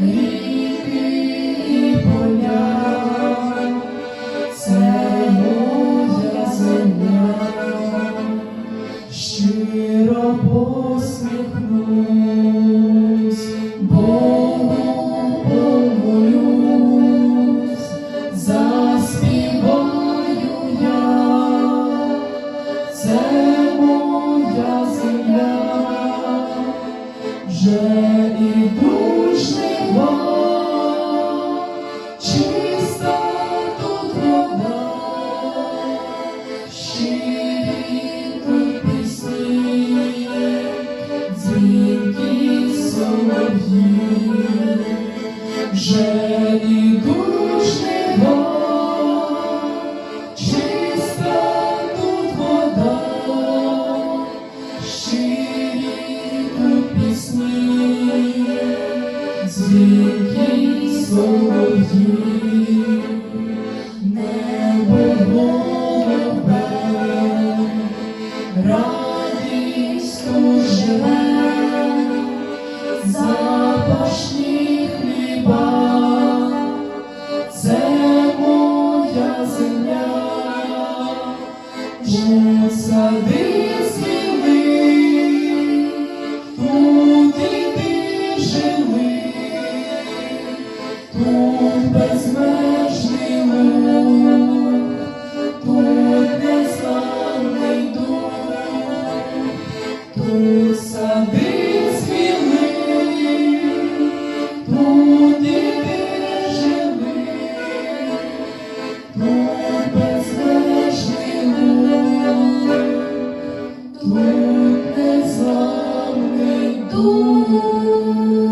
me. мені душ неба, чиста тут вода, щирі тут пісні, дзвінки небо. Тут Сади сміли, туди Ooh.